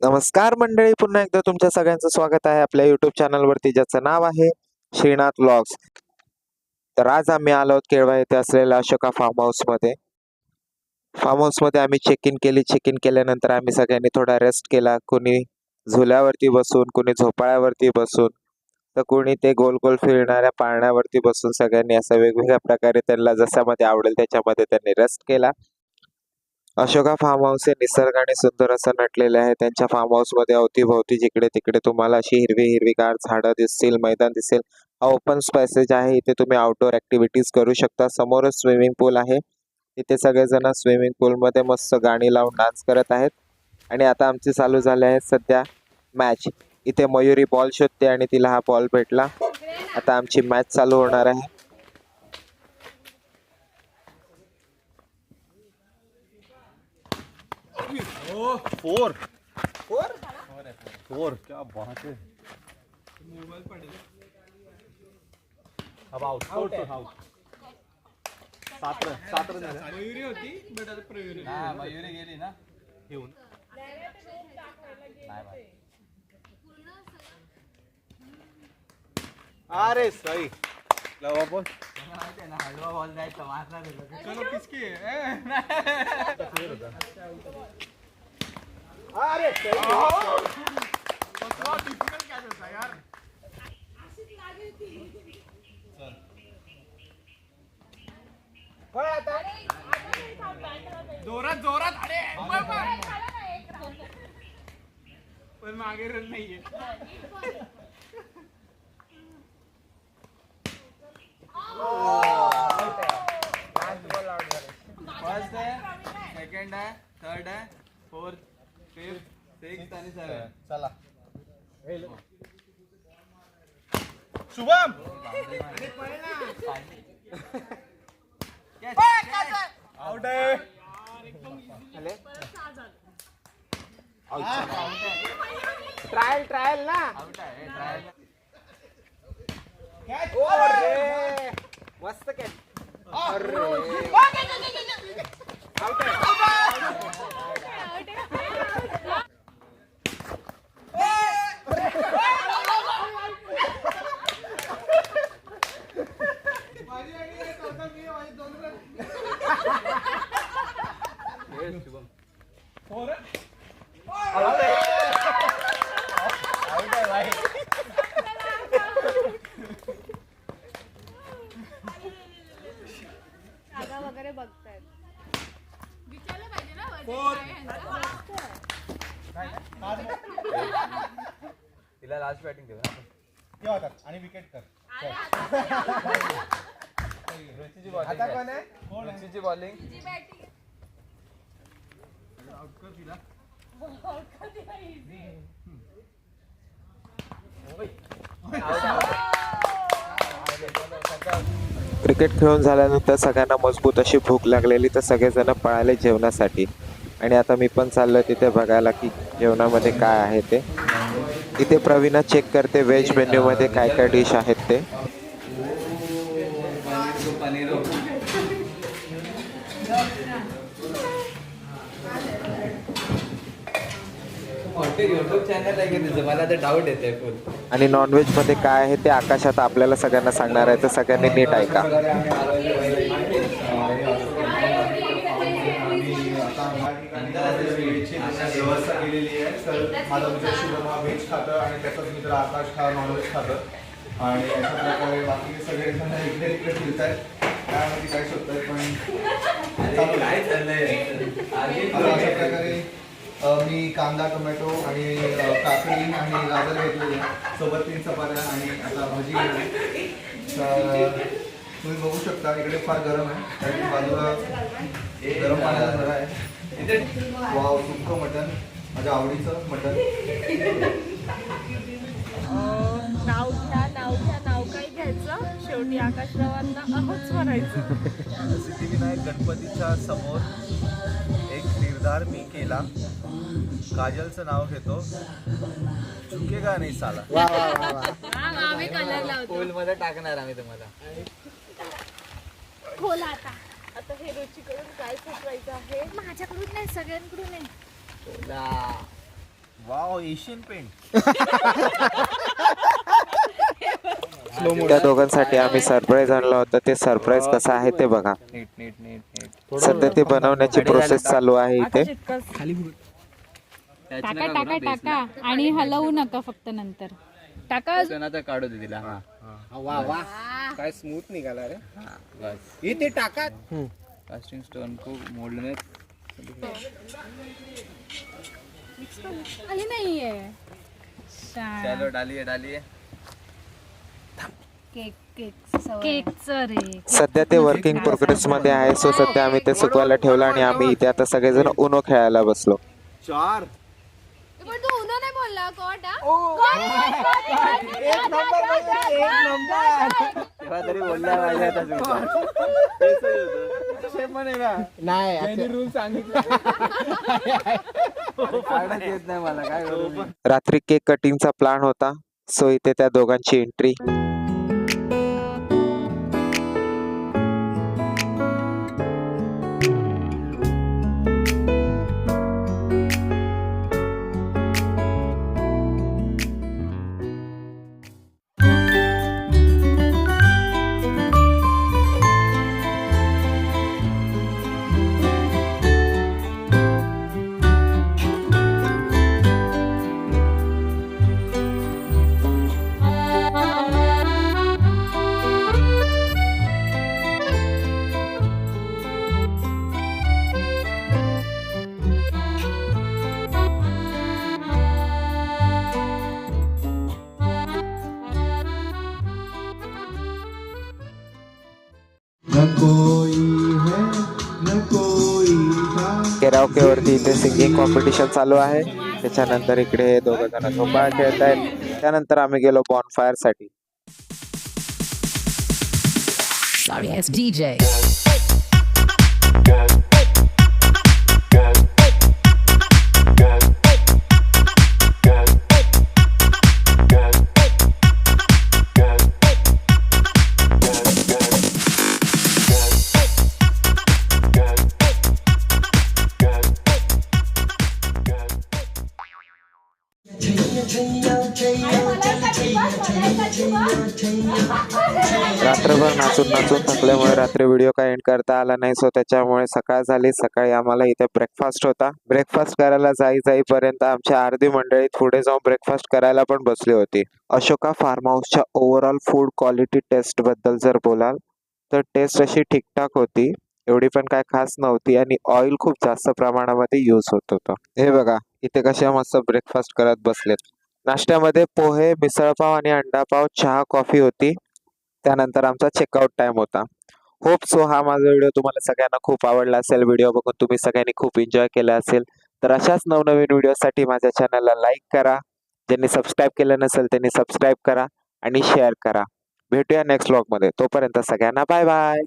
नमस्कार मंडळी पुन्हा एकदा तुमच्या सगळ्यांचं स्वागत आहे आपल्या युट्यूब चॅनलवरती ज्याचं नाव आहे श्रीनाथ ब्लॉग्स तर आज आम्ही आलो आहोत केळवा येथे असलेल्या अशोका फार्म हाऊसमध्ये फार्म हाऊसमध्ये आम्ही चेक इन केली. चेक इन केल्यानंतर आम्ही सगळ्यांनी थोडा रेस्ट केला. कोणी झुल्यावरती बसून कोणी झोपाळ्यावरती बसून तर कोणी ते गोल गोल फिरणाऱ्या पाळण्यावरती बसून सगळ्यांनी असं वेगवेगळ्या प्रकारे त्यांना जशामध्ये आवडेल त्याच्यामध्ये त्यांनी रेस्ट केला. अशोका फार्म हाऊस हे निसर्गाने सुंदर असं नटलेले आहे. त्यांच्या फार्म हाऊसमध्ये अवतीभोवती जिकडे तिकडे तुम्हाला अशी हिरवी हिरवीगार झाडं दिसतील मैदान दिसेल. हा ओपन स्पॅसेज आहे. इथे तुम्ही आउटडोर ऍक्टिव्हिटीज करू शकता. समोरच स्विमिंग पूल आहे. इथे सगळेजण स्विमिंग पूल मध्ये मस्त गाणी लावून डान्स करत आहेत. आणि आता आमची चालू झाले आहे सध्या मॅच इथे मयुरी बॉल शोधते आणि तिला हा बॉल भेटला. आता आमची मॅच चालू होणार आहे. फोर. फोर? फोर. क्या बात है. अब आउट आउट आउट सात रन सात रन झाले मयुरी होती बट आता प्रयुरी हा मयुरी गेली ना. घेऊन. नाही बाई. अरे सही लवा बोल चलो किसकी है अरे डिफिकल्ट क्या होता यार जोरात जोरात. अरे पण- पण मागे रन नाहीये. फर्स्ट आहे सेकंड आहे थर्ड आहे फोर्थ फिफ्थ सिक्स आणि सेवन चला? शुभम आउट आहे ट्रायल ट्रायल ना. आउट आहे ट्रायल मस्त कॅच वगैरे बघतायत तिला लास्ट बॅटिंग देऊ ना या होतात आणि विकेट कर. रुचीची बॉलिंग आता कोण आहे? रुचीची बॉलिंग क्रिकेट खेळून झाल्यानंतर सगळ्यांना मजबूत अशी भूक लागलेली तर सगळेजण पळाले जेवणासाठी. आणि आता मी पण चाललोय तिथे बघायला की जेवणामध्ये काय आहे ते. इथे प्रवीणा चेक करते. व्हेज मेन्यूमध्ये काय काय डिश आहेत ते? आणि नॉनव्हेजमध्ये काय आहे ते आकाशात आपल्याला सगळ्यांना सांगणार आहे. तर सगळ्यांनी नीट ऐका. व्यवस्था केलेली आहे तर माझा मित्र शुभम हा व्हेज खातं आणि त्याचाच मित्र आकाश हा नॉनव्हेज खातं आणि अशा प्रकारे बाकी सगळे जण इकडे तिकडे फिरत आहेत त्यामध्ये काय शोधत आहेत पण काय चाललंय अशा प्रकारे मी कांदा टोमॅटो आणि काकडी आणि गाजर घेतलेली सोबत तीन चपात्या आणि आता भाजी. घेतली तर तुम्ही बघू शकता इकडे फार गरम आहे. आणि बाजूला गरम पाण्याचा झरा आहे. वाव सुक्क मटन माझ्या आवडीचं मटन नाव घ्या नाव घ्या नाव काय घ्यायचं? शेवटी आकाशरावांना अहोच म्हणायचं सिद्धिविनायक गणपतीच्या समोर एक निर्धार मी केला. काजलचं नाव घेतो. झुकेगा नाही साला. आम्ही कलर लावतो. पूल मध्ये टाकणार आम्ही तुम्हाला. खोला आता. आता हे रुचीकडून काय सुचवायचं आहे? माझ्याकडून नाही सगळ्यांकडून आहे. वाव एशियन पेंट त्या दोघांसाठी आम्ही सरप्राईज आणलं होतं. ते सरप्राईज कसं आहे ते बघा. नीट नीट नीट नीट सध्या ते बनवण्याची प्रोसेस चालू आहे इथे. टाका टाका टाका. आणि हलवू नका फक्त नंतर. टाका आता काढू दे तिला. हा काय स्मूथ निघाला रे बस इथे टाका कास्टिंग स्टोन को मोल्डने हे नाहीये चलो डालिए डालिए केक केकचं रे सध्या ते वर्किंग प्रोग्रेस मध्ये आहे सो सध्या आम्ही ते सुकवायला ठेवलं आणि आम्ही इथे आता सगळेजण उनो खेळायला बसलो चार पण तू उन्हा नाही बोलला कोट तेव्हा तरी बोलला पाहिजे आता तुमचा. नाही रूल सांगितलं. काढत येत नाही मला काय? रात्री केक कटिंगचा प्लॅन होता. सो इथे त्या दोघांची एंट्री केरावके इथे सिंगिंग कॉम्पिटिशन चालू आहे. त्याच्यानंतर इकडे हे दोघं जण झोपाळा खेळत आहेत. त्यानंतर आम्ही गेलो बॉनफायरसाठी. Sorry, it's DJ. रात्रभर नाचून नाचून थकल्यामुळे रात्री व्हिडिओ काय एंड करता आला नाही सो त्याच्यामुळे सकाळ झाली. सकाळी आम्हाला इथे ब्रेकफास्ट होता. ब्रेकफास्ट करायला जाई जाईपर्यंत आमच्या अर्धी मंडळी पुढे जाऊन ब्रेकफास्ट करायला पण बसली होती. अशोका फार्म हाऊसच्या ओव्हरऑल फूड क्वालिटी टेस्टबद्दल जर बोलाल तर टेस्ट अशी ठीकठाक होती. एवढी पण काय खास नव्हती आणि ऑइल खूप जास्त प्रमाणामध्ये यूज होत होतं. हे बघा इथे कशा मस्त ब्रेकफास्ट करत बसलेत. नाश्त्यामध्ये पोहे मिसळपाव आणि अंडापाव चहा कॉफी होती. त्यानंतर आमचा चेकआउट टाइम होता. होप सो हा माझा व्हिडिओ तुम्हाला सगळ्यांना खूप आवडला असेल. व्हिडिओ बघून तुम्ही सगळ्यांनी खूप एन्जॉय केला असेल. तर अशाच नवनवीन व्हिडिओसाठी माझ्या चॅनलला लाईक करा. ज्यांनी सबस्क्राईब केलं नसेल त्यांनी सबस्क्राईब करा आणि शेअर करा. भेटूया नेक्स्ट ब्लॉगमध्ये तोपर्यंत सगळ्यांना बाय बाय